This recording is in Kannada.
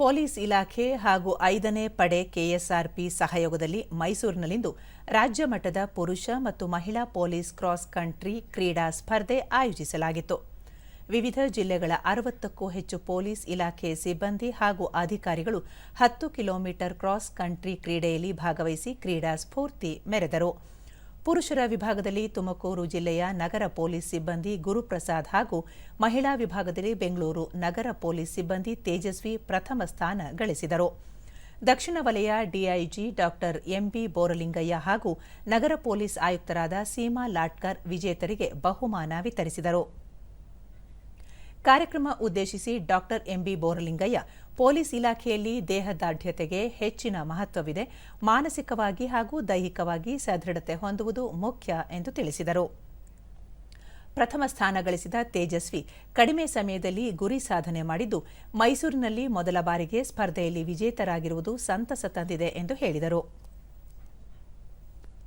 ಪೊಲೀಸ್ ಇಲಾಖೆ ಹಾಗೂ ಐದನೇ ಪಡೆ ಕೆಎಸ್ಆರ್ಪಿ ಸಹಯೋಗದಲ್ಲಿ ಮೈಸೂರಿನಲ್ಲಿಂದು ರಾಜ್ಯ ಮಟ್ಟದ ಪುರುಷ ಮತ್ತು ಮಹಿಳಾ ಪೊಲೀಸ್ ಕ್ರಾಸ್ ಕಂಟ್ರಿ ಕ್ರೀಡಾ ಸ್ಪರ್ಧೆ ಆಯೋಜಿಸಲಾಗಿತ್ತು. ವಿವಿಧ ಜಿಲ್ಲೆಗಳ ಅರವತ್ತಕ್ಕೂ ಹೆಚ್ಚು ಪೊಲೀಸ್ ಇಲಾಖೆ ಸಿಬ್ಬಂದಿ ಹಾಗೂ ಅಧಿಕಾರಿಗಳು ಹತ್ತು ಕಿಲೋಮೀಟರ್ ಕ್ರಾಸ್ ಕಂಟ್ರಿ ಕ್ರೀಡೆಯಲ್ಲಿ ಭಾಗವಹಿಸಿ ಕ್ರೀಡಾ ಸ್ಫೂರ್ತಿ ಮೆರೆದರು. ಪುರುಷರ ವಿಭಾಗದಲ್ಲಿ ತುಮಕೂರು ಜಿಲ್ಲೆಯ ನಗರ ಪೊಲೀಸ್ ಸಿಬ್ಬಂದಿ ಗುರುಪ್ರಸಾದ್ ಹಾಗೂ ಮಹಿಳಾ ವಿಭಾಗದಲ್ಲಿ ಬೆಂಗಳೂರು ನಗರ ಪೊಲೀಸ್ ಸಿಬ್ಬಂದಿ ತೇಜಸ್ವಿ ಪ್ರಥಮ ಸ್ಥಾನ ಗಳಿಸಿದರು. ದಕ್ಷಿಣ ವಲಯ ಡಿಐಜಿ ಡಾಕ್ಟರ್ ಎಂಬಿ ಬೋರಲಿಂಗಯ್ಯ ಹಾಗೂ ನಗರ ಪೊಲೀಸ್ ಆಯುಕ್ತರಾದ ಸೀಮಾ ಲಾಟ್ಕರ್ ವಿಜೇತರಿಗೆ ಬಹುಮಾನ ವಿತರಿಸಿದರು. ಕಾರ್ಯಕ್ರಮ ಉದ್ದೇಶಿಸಿ ಡಾಕ್ಟರ್ ಎಂಬಿ ಬೋರಲಿಂಗಯ್ಯ, ಪೊಲೀಸ್ ಇಲಾಖೆಯಲ್ಲಿ ದೇಹದಾಢ್ಯತೆಗೆ ಹೆಚ್ಚಿನ ಮಹತ್ವವಿದೆ. ಮಾನಸಿಕವಾಗಿ ಹಾಗೂ ದೈಹಿಕವಾಗಿ ಸದೃಢತೆ ಹೊಂದುವುದು ಮುಖ್ಯ ಎಂದು ತಿಳಿಸಿದರು. ಪ್ರಥಮ ಸ್ಥಾನ ಗಳಿಸಿದ ತೇಜಸ್ವಿ ಕಡಿಮೆ ಸಮಯದಲ್ಲಿ ಗುರಿ ಸಾಧನೆ ಮಾಡಿದ್ದು, ಮೈಸೂರಿನಲ್ಲಿ ಮೊದಲ ಬಾರಿಗೆ ಸ್ಪರ್ಧೆಯಲ್ಲಿ ವಿಜೇತರಾಗಿರುವುದು ಸಂತಸ ತಂದಿದೆ ಎಂದು ಹೇಳಿದರು.